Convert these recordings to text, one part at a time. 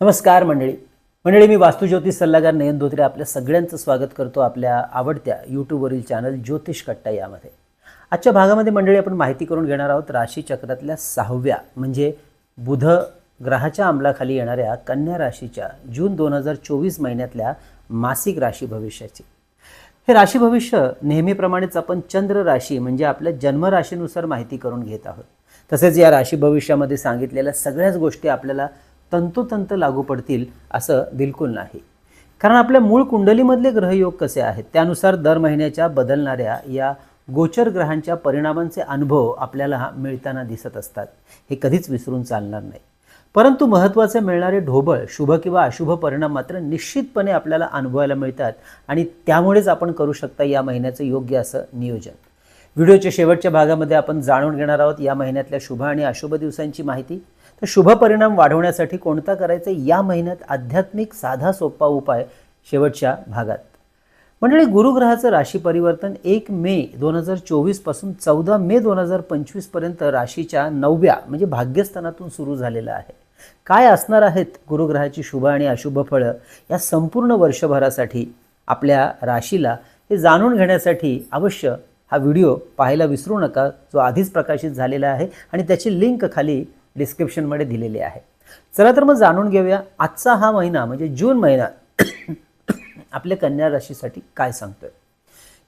नमस्कार मंडळी. मंडळी मी वास्तुज्योतिष सल्लागार नयन धोत्रे आपल्या सगळ्यांचं स्वागत करतो आपल्या आवडत्या यूट्यूबवरील चॅनल ज्योतिष कट्टा यामध्ये. आजच्या भागामध्ये मंडळी आपण माहिती करून घेणार आहोत राशीचक्रातल्या सहाव्या म्हणजे बुध ग्रहाच्या अंमलाखाली येणाऱ्या कन्या राशीच्या जून दोन हजार चोवीस महिन्यातल्या मासिक राशी भविष्याची. हे राशी भविष्य नेहमीप्रमाणेच आपण चंद्र राशी म्हणजे आपल्या जन्मराशीनुसार माहिती करून घेत आहोत. तसेच या राशी भविष्यामध्ये सांगितलेल्या सगळ्याच गोष्टी आपल्याला तंतोतंत लागू पडतील असं बिलकुल नाही. कारण आपल्या मूळ कुंडलीमधले ग्रहयोग कसे आहेत त्यानुसार दर महिन्याच्या बदलणाऱ्या या गोचर ग्रहांच्या परिणामांचे अनुभव आपल्याला मिळताना दिसत असतात. हे कधीच विसरून चालणार नाही. परंतु महत्त्वाचे मिळणारे ढोबळ शुभ किंवा अशुभ परिणाम मात्र निश्चितपणे आपल्याला अनुभवायला मिळतात आणि त्यामुळेच आपण करू शकता या महिन्याचं योग्य असं नियोजन. व्हिडिओच्या शेवटच्या भागामध्ये आपण जाणून घेणार आहोत या महिन्यातल्या शुभ आणि अशुभ दिवसांची माहिती. तर शुभ परिणाम वाढवण्यासाठी कोणता करायचा या महिन्यात आध्यात्मिक साधा सोपा उपाय शेवटच्या भागात. मंडळी गुरुग्रहाचं राशी परिवर्तन एक मे दोन हजार चोवीसपासून चौदा मे दोन हजार पंचवीसपर्यंत राशीच्या नवव्या म्हणजे भाग्यस्थानातून सुरू झालेलं आहे. काय असणार आहेत गुरुग्रहाची शुभ आणि अशुभ फळं या संपूर्ण वर्षभरासाठी आपल्या राशीला हे जाणून घेण्यासाठी अवश्य हा व्हिडिओ पाहायला विसरू नका. जो आधीच प्रकाशित झालेला आहे आणि त्याची लिंक खाली डिस्क्रिप्शनमध्ये दिलेली आहे. चला तर मग जाणून घेऊया आजचा हा महिना म्हणजे जून महिना आपल्या कन्या राशीसाठी काय सांगतोय.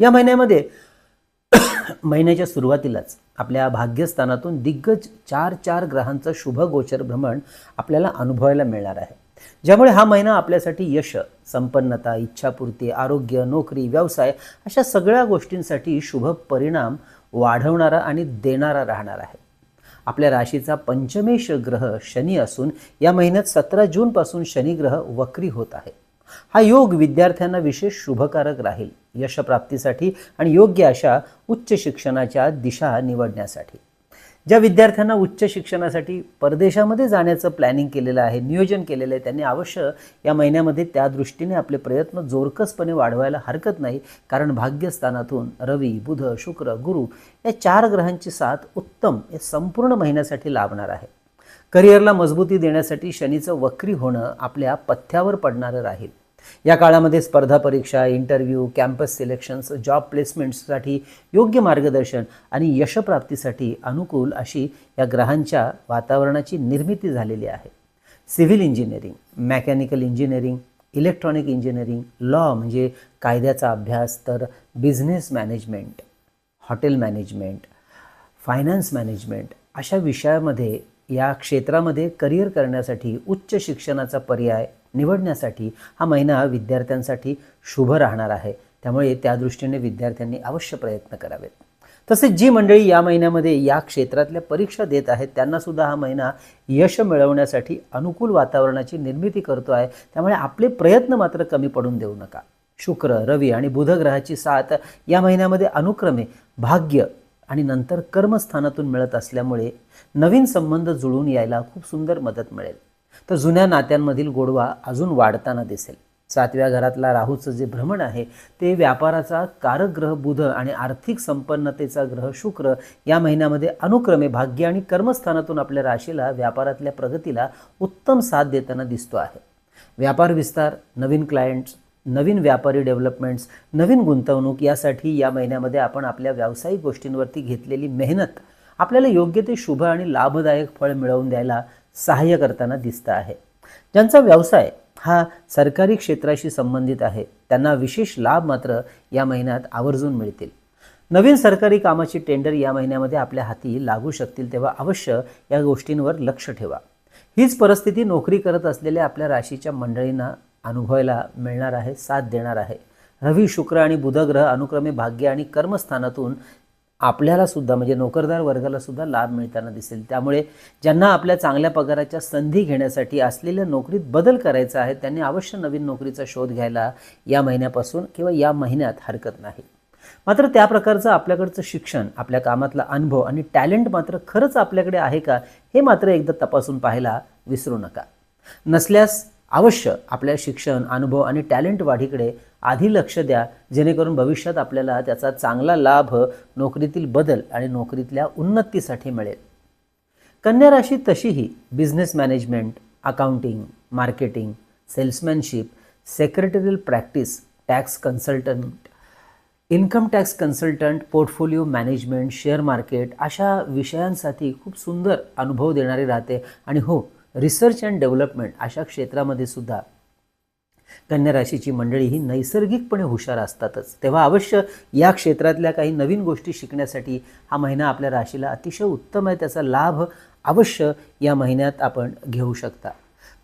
या महिन्यामध्ये महिन्याच्या सुरुवातीलाच आपल्या भाग्यस्थानातून दिग्गज चार चार ग्रहांचं शुभ गोचर भ्रमण आपल्याला अनुभवायला मिळणार आहे. ज्यामुळे हा महिना आपल्यासाठी यश संपन्नता इच्छापूर्ती आरोग्य नोकरी व्यवसाय अशा सगळ्या गोष्टींसाठी शुभ परिणाम वाढवणारा आणि देणारा राहणार आहे. आपल्या राशीचा पंचमेश ग्रह शनी असून या महिन्यात सतरा जूनपासून शनिग्रह वक्री होत आहे. हा योग विद्यार्थ्यांना विशेष शुभकारक राहील यशप्राप्तीसाठी आणि योग्य अशा उच्च शिक्षणाच्या दिशा निवडण्यासाठी. ज्या विद्यार्थ्यांना उच्च शिक्षणासाठी परदेशामध्ये जाण्याचं प्लॅनिंग केलेलं आहे नियोजन केलेलं आहे त्यांनी अवश्य या महिन्यामध्ये त्या दृष्टीने आपले प्रयत्न जोरकसपणे वाढवायला हरकत नाही. कारण भाग्यस्थानातून रवी बुध शुक्र गुरु या चार ग्रहांची साथ उत्तम या संपूर्ण महिन्यासाठी लाभणार आहे. करिअरला मजबूती देण्यासाठी शनीचं वक्री होणं आपल्या पथ्यावर पडणारं राहील. या काळामध्ये स्पर्धा परीक्षा इंटरव्ह्यू कॅम्पस सिलेक्शन्स जॉब प्लेसमेंट्ससाठी योग्य मार्गदर्शन आणि यशप्राप्तीसाठी अनुकूल अशी या ग्रहांच्या वातावरणाची निर्मिती झालेली आहे. Civil engineering mechanical engineering electronic engineering law म्हणजे कायद्याचा अभ्यास तर business management hotel management finance management अशा विषयामध्ये या क्षेत्रामध्ये करिअर करण्यासाठी उच्च शिक्षणाचा पर्याय निवडण्यासाठी हा महिना विद्यार्थ्यांसाठी शुभ राहणार आहे. त्यामुळे त्या दृष्टीने विद्यार्थ्यांनी अवश्य प्रयत्न करावेत. तसेच जी मंडळी या महिन्यामध्ये या क्षेत्रातल्या परीक्षा देत आहेत त्यांनासुद्धा हा महिना यश मिळवण्यासाठी अनुकूल वातावरणाची निर्मिती करतो आहे. त्यामुळे आपले प्रयत्न मात्र कमी पडून देऊ नका. शुक्र रवी आणि बुध ग्रहाची साथ या महिन्यामध्ये अनुक्रमे भाग्य आणि नंतर कर्मस्थानातून मिळत असल्यामुळे नवीन संबंध जुळून यायला खूप सुंदर मदत मिळेल. तर जुन्या नात्यांमधील गोडवा अजून वाढताना दिसेल. सातव्या घरातला राहूचं जे भ्रमण आहे ते व्यापाराचा कारक ग्रह बुध आणि आर्थिक संपन्नतेचा ग्रह शुक्र या महिन्यामध्ये अनुक्रमे भाग्य आणि कर्मस्थानातून आपल्या राशीला व्यापारातल्या प्रगतीला उत्तम साथ देताना दिसतो आहे. व्यापार विस्तार नवीन क्लायंट्स नवीन व्यापारी डेव्हलपमेंट्स नवीन गुंतवणूक यासाठी या महिन्यामध्ये आपण आपल्या व्यावसायिक गोष्टींवरती घेतलेली मेहनत आपल्याला योग्य ते शुभ आणि लाभदायक फळ मिळवून द्यायला सहाय्य करताना दिसतं आहे. ज्यांचा व्यवसाय हा सरकारी क्षेत्राशी संबंधित आहे त्यांना विशेष लाभ मात्र या महिन्यात आवर्जून मिळतील. नवीन सरकारी कामाची टेंडर या महिन्यामध्ये आपल्या हाती लागू शकतील तेव्हा अवश्य या गोष्टींवर लक्ष ठेवा. हीच परिस्थिती नोकरी करत असलेल्या आपल्या राशीच्या मंडळींना अनुभवायला मिळणार आहे साथ देणार आहे. रवी शुक्र आणि बुधग्रह अनुक्रमे भाग्य आणि कर्मस्थानातून आपल्याला सुद्धा म्हणजे नोकरदार वर्गाला सुद्धा लाभ मिळताना दिसेल. त्यामुळे ज्यांना आपल्या चांगल्या पगाराच्या संधी घेण्यासाठी असलेल्या नोकरीत बदल करायचा आहे त्यांनी अवश्य नवीन नोकरीचा शोध घ्यायला या महिन्यापासून किंवा या महिन्यात हरकत नाही. मात्र त्या प्रकारचं आपल्याकडचं शिक्षण आपल्या कामातला अनुभव आणि टॅलेंट मात्र खरंच आपल्याकडे आहे का हे मात्र एकदा तपासून पाहायला विसरू नका. नसल्यास अवश्य आपल्या शिक्षण अनुभव आणि टॅलेंट वाढीकडे आधी लक्ष द्या जेणेकरून भविष्यात आपल्याला त्याचा चांगला लाभ नोकरीतील बदल आणि नोकरीतल्या उन्नतीसाठी मिळेल. कन्या राशी तशीही business management accounting marketing salesmanship secretarial practice tax consultant income tax consultant portfolio management share market अशा विषयांसाठी खूप सुंदर अनुभव देणारे राहते. आणि हो रिसर्च अँड डेव्हलपमेंट अशा क्षेत्रामध्ये सुद्धा कन्या राशीची मंडळी ही नैसर्गिकपणे हुशार असतातच. तेव्हा अवश्य या क्षेत्रातल्या काही नवीन गोष्टी शिकण्यासाठी हा महिना आपल्या राशीला अतिशय उत्तम आहे. त्याचा लाभ अवश्य या महिन्यात आपण घेऊ शकता.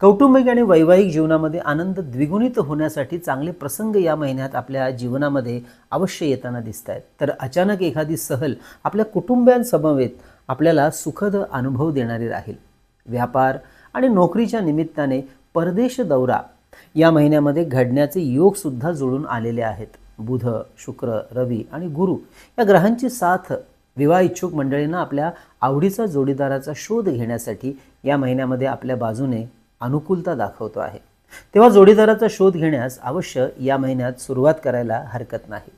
कौटुंबिक आणि वैवाहिक जीवनामध्ये आनंद द्विगुणित होण्यासाठी चांगले प्रसंग या महिन्यात आपल्या जीवनामध्ये अवश्य येताना दिसत आहेत तर अचानक एखादी सहल आपल्या कुटुंबियांसमवेत आपल्याला सुखद अनुभव देणारी राहील. व्यापार आणि नोकरीच्या निमित्ताने परदेश दौरा. या महिन्यामध्ये घडण्याचे योगसुद्धा जुळून आलेले आहेत. बुध शुक्र रवी आणि गुरु या ग्रहांची साथ विवाह इच्छुक मंडळींना आपल्या आवडीचा जोडीदाराचा शोध घेण्यासाठी या महिन्यामध्ये आपल्या बाजूने अनुकूलता दाखवतो आहे. तेव्हा जोडीदाराचा शोध घेण्यास अवश्य या महिन्यात सुरुवात करायला हरकत नाही.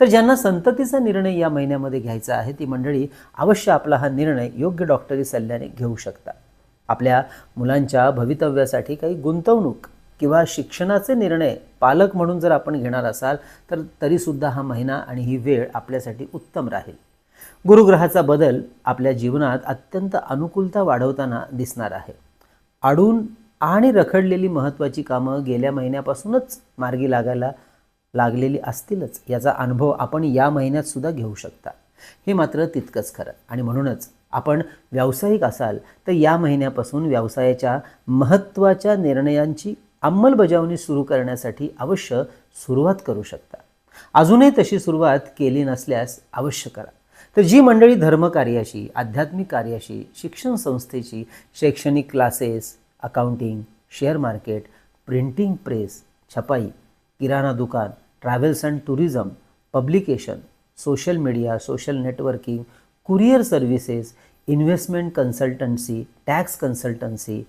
तर ज्यांना संततीचा निर्णय या महिन्यामध्ये घ्यायचा आहे ती मंडळी अवश्य आपला हा निर्णय योग्य डॉक्टरी सल्ल्याने घेऊ शकता आपल्या मुलांच्या भवितव्यासाठी काही गुंतवणूक किंवा शिक्षणाचे निर्णय पालक म्हणून जर आपण घेणार असाल तर तरीसुद्धा हा महिना आणि ही वेळ आपल्यासाठी उत्तम राहील. गुरुग्रहाचा बदल आपल्या जीवनात अत्यंत अनुकूलता वाढवताना दिसणार आहे. अडून आणि रखडलेली महत्त्वाची कामं गेल्या महिन्यापासूनच मार्गी लागायला लागलेली असतीलच याचा अनुभव आपण या महिन्यात सुद्धा घेऊ शकता. हे मात्र तितकंच खरं आणि म्हणूनच आपण व्यावसायिक असाल तर या महिन्यापासून व्यवसायाच्या महत्त्वाच्या निर्णयांची अंमलबजावणी सुरू करण्यासाठी अवश्य सुरुवात करू शकता. अजूनही तशी सुरुवात केली नसल्यास अवश्य करा. तर जी मंडळी धर्मकार्याशी आध्यात्मिक कार्याशी शिक्षण संस्थेची शैक्षणिक classes accounting share market printing press छपाई किराणा दुकान travels and tourism publication social media social networking courier services investment consultancy tax consultancy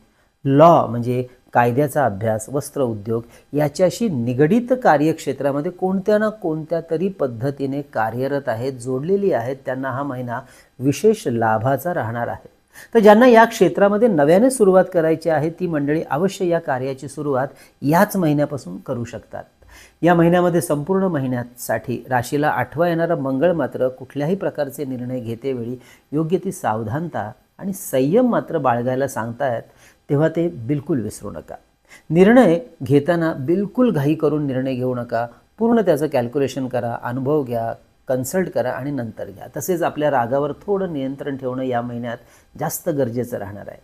law म्हणजे कायद्याचा अभ्यास वस्त्र उद्योग याच्याशी निगडित कार्यक्षेत्रामध्ये कोणत्या ना कोणत्या तरी पद्धतीने कार्यरत आहेत जोडलेली आहेत त्यांना हा महिना विशेष लाभाचा राहणार आहे. तर ज्यांना या क्षेत्रामध्ये नव्याने सुरुवात करायची आहे ती मंडळी अवश्य या कार्याची सुरुवात याच महिन्यापासून करू शकतात. या महिन्यामध्ये संपूर्ण महिन्यासाठी राशीला आठवा येणारा मंगळ मात्र कुठल्याही प्रकारचे निर्णय घेतेवेळी योग्य ती सावधानता आणि संयम मात्र बाळगायला सांगतायत तेव्हा ते बिलकुल विसरू नका. निर्णय घेताना बिलकुल घाई करून निर्णय घेऊ नका. पूर्ण त्याचं कॅल्क्युलेशन करा अनुभव घ्या कन्सल्ट करा आणि नंतर घ्या. तसेच आपल्या रागावर थोडं नियंत्रण ठेवणं या महिन्यात जास्त गरजेचं राहणार आहे.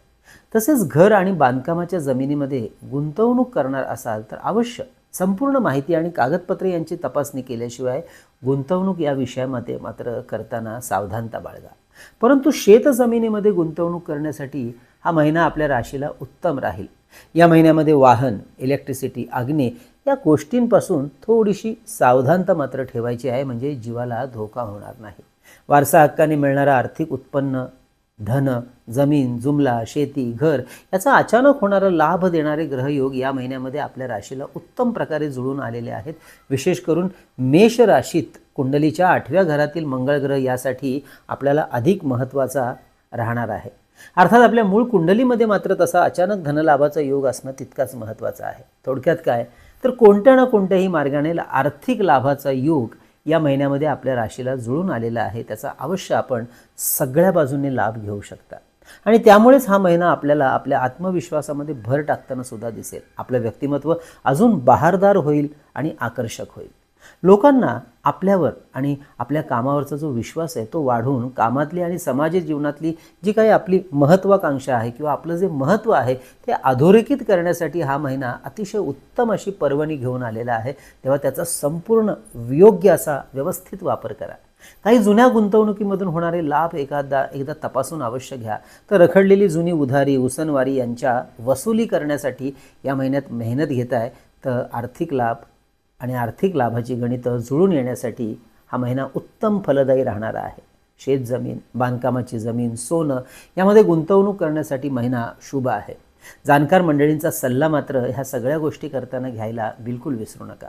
तसेच घर आणि बांधकामाच्या जमिनीमध्ये गुंतवणूक करणार असाल तर अवश्य संपूर्ण माहिती आणि कागदपत्रे यांची तपासणी केल्याशिवाय गुंतवणूक या विषयामध्ये मात्र करताना सावधानता बाळगा. परंतु शेत जमिनीमध्ये गुंतवणूक करण्यासाठी हा महिना आपल्या राशीला उत्तम राहील. या महिन्यामध्ये वाहन इलेक्ट्रिसिटी अग्नी या गोष्टींपासून थोडीशी सावधानता मात्र ठेवायची आहे म्हणजे जीवाला धोका होणार नाही. वारसा हक्काने मिळणारा आर्थिक उत्पन्न धन जमीन जुमला शेती घर याचा अचानक होणारा लाभ देणारे ग्रहयोग या महिन्यामध्ये आपल्या राशीला उत्तम प्रकारे जुळून आलेले आहेत. विशेष करून मेष राशीत कुंडलीच्या आठव्या घरातील मंगळ ग्रह यासाठी आपल्याला अधिक महत्त्वाचा राहणार आहे. अर्थात आपल्या मूळ कुंडलीमध्ये मात्र तसा अचानक धनलाभाचा योग असणं तितकाच महत्त्वाचा आहे. थोडक्यात काय? तर कोणत्या ना कोणत्याही मार्गाने आर्थिक लाभाचा योग या महिन्यामध्ये आपल्या राशीला जुळून आलेला आहे त्याचा अवश्य आपण सगळ्या बाजूंनी लाभ घेऊ शकता. आणि त्यामुळेच हा महिना आपल्याला आपल्या आत्मविश्वासामध्ये भर टाकताना सुद्धा दिसेल. आपलं व्यक्तिमत्व अजून बहारदार होईल आणि आकर्षक होईल. लोकांना आपल्यावर आणि आपल्या कामावरचा जो विश्वास आहे तो वाढवून कामातली आणि समाज जीवनातली जी काही आपली महत्त्वाकांक्षा आहे किंवा आपलं जे महत्त्व आहे ते अधोरेखित करण्यासाठी हा महिना अतिशय उत्तम अशी पर्वणी घेऊन आलेला आहे. तेव्हा त्याचा संपूर्ण योग्य असा व्यवस्थित वापर करा. काही जुन्या गुंतवणुकीमधून होणारे लाभ एखादा एकदा तपासून अवश्य घ्या. तर रखडलेली जुनी उधारी उसनवारी यांच्या वसुली करण्यासाठी या महिन्यात मेहनत घेत आहे तर आर्थिक लाभ आणि आर्थिक लाभाची गणितं जुळून येण्यासाठी हा महिना उत्तम फलदायी राहणारा आहे. शेत जमीन बांधकामाची जमीन सोनं यामध्ये गुंतवणूक करण्यासाठी महिना शुभ आहे. जाणकार मंडळींचा सल्ला मात्र ह्या सगळ्या गोष्टी करताना घ्यायला बिलकुल विसरू नका.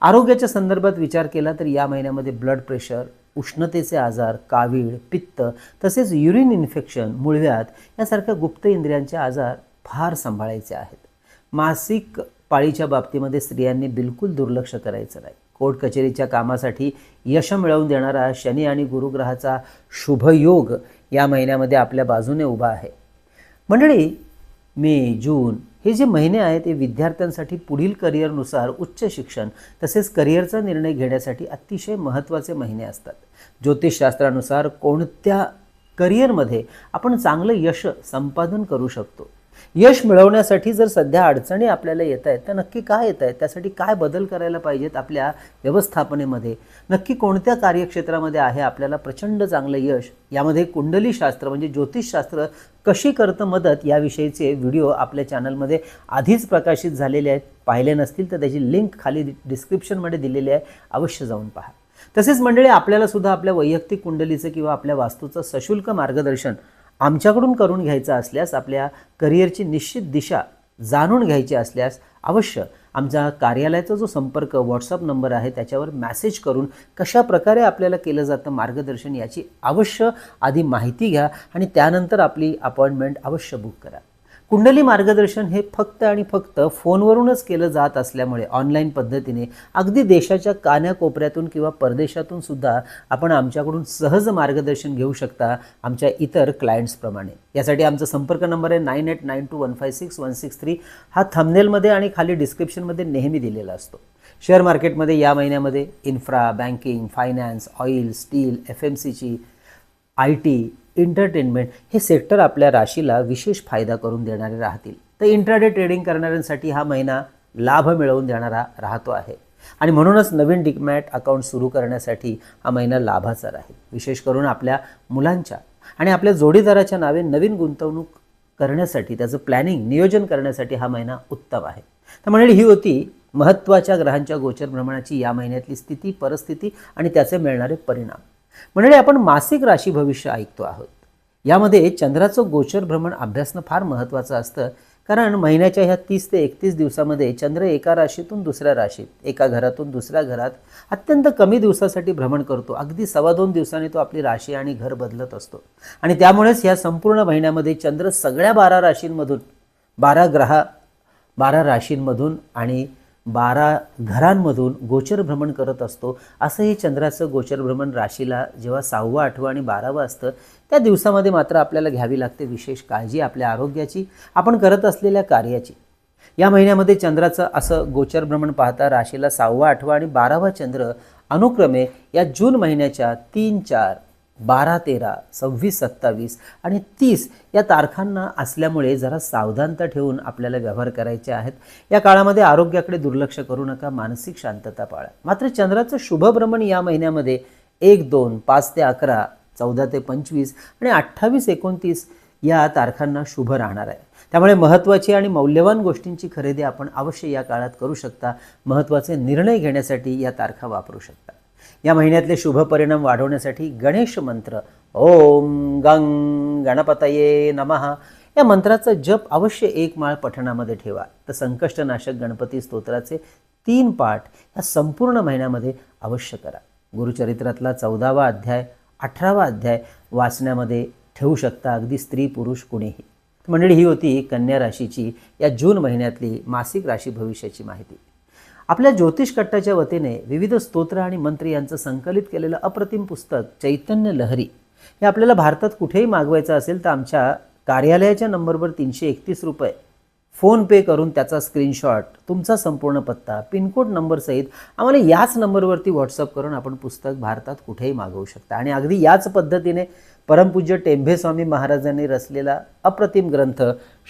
आरोग्याच्या संदर्भात विचार केला तर या महिन्यामध्ये ब्लड प्रेशर उष्णतेचे आजार कावीळ पित्त तसेच युरिन इन्फेक्शन मुळव्यात यासारख्या गुप्त इंद्रियांचे आजार फार सांभाळायचे आहेत. मासिक पाळीच्या बाबतीमध्ये स्त्रियांनी बिलकुल दुर्लक्ष करायचं नाही. कोर्ट कचेरीच्या कामासाठी यश मिळवून देणारा शनी आणि गुरुग्रहाचा शुभयोग या महिन्यामध्ये आपल्या बाजूने उभा आहे. मंडळी मे जून हे जे महिने आहेत ते विद्यार्थ्यांसाठी पुढील करिअरनुसार उच्च शिक्षण तसेच करिअरचा निर्णय घेण्यासाठी अतिशय महत्त्वाचे महिने असतात. ज्योतिषशास्त्रानुसार कोणत्या करिअरमध्ये आपण चांगलं यश संपादन करू शकतो? यश मिळवण्यासाठी जर सध्या अडचणी आपल्याला येत आहेत तर नक्की काय येत आहेत? त्यासाठी काय बदल करायला पाहिजेत आपल्या व्यवस्थापनेमध्ये? नक्की कोणत्या कार्यक्षेत्रामध्ये आहे आपल्याला प्रचंड चांगलं यश? यामध्ये कुंडलीशास्त्र म्हणजे ज्योतिषशास्त्र कशी करतं मदत याविषयीचे व्हिडिओ आपल्या चॅनलमध्ये आधीच प्रकाशित झालेले आहेत. पाहिले नसतील तर त्याची लिंक खाली डिस्क्रिप्शनमध्ये दिलेली आहे. अवश्य जाऊन पहा. तसेच मंडळी आपल्याला सुद्धा आपल्या वैयक्तिक कुंडलीचं किंवा आपल्या वास्तूचं सशुल्क मार्गदर्शन आमच्याकडून करून घ्यायचा असल्यास आपल्या करिअरची निश्चित दिशा जाणून घ्यायची असल्यास अवश्य आमचा कार्यालयाचा जो संपर्क व्हॉट्सअप नंबर आहे त्याच्यावर मॅसेज करून कशा प्रकारे आपल्याला केलं जातं मार्गदर्शन याची अवश्य आधी माहिती घ्या आणि त्यानंतर आपली अपॉइंटमेंट अवश्य बुक करा. कुंडली मार्गदर्शन हे फक्त आणि फक्त फोनवरूनच केलं जात असल्यामुळे ऑनलाईन पद्धतीने अगदी देशाच्या कान्याकोपऱ्यातून किंवा परदेशातून सुद्धा आपण आमच्याकडून सहज मार्गदर्शन घेऊ शकता आमच्या इतर क्लायंट्सप्रमाणे यासाठी आमचा संपर्क नंबर आहे nine eight nine two one five six one six three. हा थंबनेलमध्ये आणि खाली डिस्क्रिप्शनमध्ये नेहमी दिलेला असतो. शेअर मार्केटमध्ये या महिन्यामध्ये infra banking finance oil steel F M सीची आय टी एंटरटेनमेंट हे सेक्टर आपल्या राशीला विशेष फायदा करून देणारे राहतील. तर इंट्राडे ट्रेडिंग करणाऱ्यांसाठी हा महिना लाभ मिळवून देणारा राहतो आहे. आणि म्हणूनच नवीन डिकमॅट अकाउंट सुरू करण्यासाठी हा महिना लाभाचा राहील. विशेष करून आपल्या मुलांच्या आणि आपल्या जोडीदाराच्या नावे नवीन गुंतवणूक करण्यासाठी त्याचं प्लॅनिंग नियोजन करण्यासाठी हा महिना उत्तम आहे. तर मंडळी ही होती महत्त्वाच्या ग्रहांच्या गोचर भ्रमणाची या महिन्यातली स्थिती परिस्थिती आणि त्याचे मिळणारे परिणाम. मंडळी आपण मासिक राशी भविष्य ऐकतो आहोत. यामध्ये चंद्राचं गोचर भ्रमण अभ्यासणं फार महत्त्वाचं असतं. कारण महिन्याच्या ह्या तीस ते एकतीस दिवसामध्ये चंद्र एका राशीतून दुसऱ्या राशीत एका घरातून दुसऱ्या घरात अत्यंत कमी दिवसासाठी भ्रमण करतो. अगदी सव्वा दोन दिवसांनी तो आपली राशी आणि घर बदलत असतो. आणि त्यामुळेच ह्या संपूर्ण महिन्यामध्ये चंद्र सगळ्या बारा राशींमधून बारा ग्रहा बारा राशींमधून आणि बारा घरांमधून गोचर भ्रमण करत असतो. असं हे चंद्राचं गोचर भ्रमण राशीला जेव्हा सहावं आठवं आणि बारावं असतं त्या दिवसामध्ये मात्र आपल्याला घ्यावी लागते विशेष काळजी आपल्या आरोग्याची आपण करत असलेल्या कार्याची. या महिन्यामध्ये चंद्राचं असं गोचर भ्रमण पाहता राशीला सहावा आठवा आणि बारावा चंद्र अनुक्रमे या जून महिन्याच्या तीन चार बारा तेरा सव्वीस सत्तावीस आणि तीस या तारखांना असल्यामुळे जरा सावधानता ठेवून आपल्याला व्यवहार करायचे आहेत. या काळामध्ये आरोग्याकडे दुर्लक्ष करू नका मानसिक शांतता पाळा. मात्र चंद्राचं शुभभ्रमण या महिन्यामध्ये एक दोन पाच ते अकरा चौदा ते पंचवीस आणि अठ्ठावीस एकोणतीस या तारखांना शुभ राहणार आहे. त्यामुळे महत्त्वाची आणि मौल्यवान गोष्टींची खरेदी आपण अवश्य या काळात करू शकता. महत्त्वाचे निर्णय घेण्यासाठी या तारखा वापरू शकता. या महिन्यातले शुभ परिणाम वाढवण्यासाठी गणेश मंत्र. ओम गंग गणपतये नमः. या मंत्राचा जप अवश्य एक माळ पठणामध्ये ठेवा. तर संकष्टनाशक गणपती स्तोत्राचे तीन पाठ ह्या संपूर्ण महिन्यामध्ये अवश्य करा. गुरुचरित्रातला चौदावा अध्याय अठरावा अध्याय वाचण्यामध्ये ठेवू शकता अगदी स्त्री पुरुष कुणीही. मंडळी ही होती कन्या राशीची या जून महिन्यातली मासिक राशी भविष्याची माहिती. आपल्या ज्योतिष कट्टाच्या वतीने विविध स्तोत्र आणि मंत्र यांचं संकलित केलेलं अप्रतिम पुस्तक चैतन्य लहरी हे आपल्याला भारतात कुठेही मागवायचं असेल तर आमच्या कार्यालयाच्या नंबरवर तीनशे एकतीस रुपये. फोनपे करून त्याचा स्क्रीनशॉट तुमचा संपूर्ण पत्ता पिनकोड नंबरसहित आम्हाला याच नंबरवरती व्हॉट्सअप करून आपण पुस्तक भारतात कुठेही मागवू शकता. आणि अगदी याच पद्धतीने परमपूज्य टेंभे स्वामी महाराजांनी रचलेला अप्रतिम ग्रंथ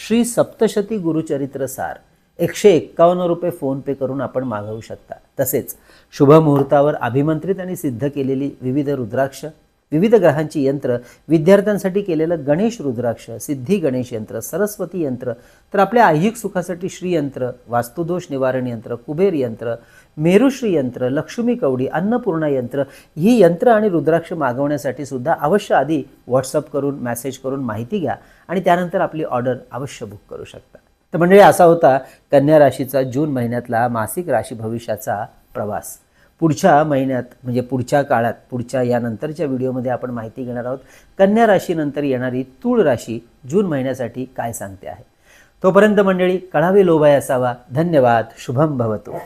श्री सप्तशती गुरुचरित्र सार. एकशे एक्कावन्न रुपये फोनपे करून आपण मागवू शकता. तसेच शुभ मुहूर्तावर अभिमंत्रित आणि सिद्ध केलेली विविध रुद्राक्ष विविध ग्रहांची यंत्र विद्यार्थ्यांसाठी केलेलं गणेश रुद्राक्ष सिद्धी गणेश यंत्र सरस्वती यंत्र तर आपल्या ऐहिक सुखासाठी श्रीयंत्र वास्तुदोष निवारण यंत्र कुबेर यंत्र मेरुश्री यंत्र लक्ष्मी कवडी अन्नपूर्णा यंत्र ही यंत्र आणि रुद्राक्ष मागवण्यासाठी सुद्धा अवश्य आधी व्हॉट्सअप करून मॅसेज करून माहिती घ्या आणि त्यानंतर आपली ऑर्डर अवश्य बुक करू शकता. तर मंडळी असा होता कन्या राशीचा जून महिन्यातला मासिक राशी भविष्याचा प्रवास. पुढच्या महिन्यात म्हणजे पुढच्या काळात पुढच्या यानंतरच्या व्हिडिओमध्ये आपण माहिती घेणार आहोत कन्या राशीनंतर येणारी तूळ राशी जून महिन्यासाठी काय सांगते आहे. तोपर्यंत मंडळी कळावे लोभाय असावा. धन्यवाद. शुभम भवतो.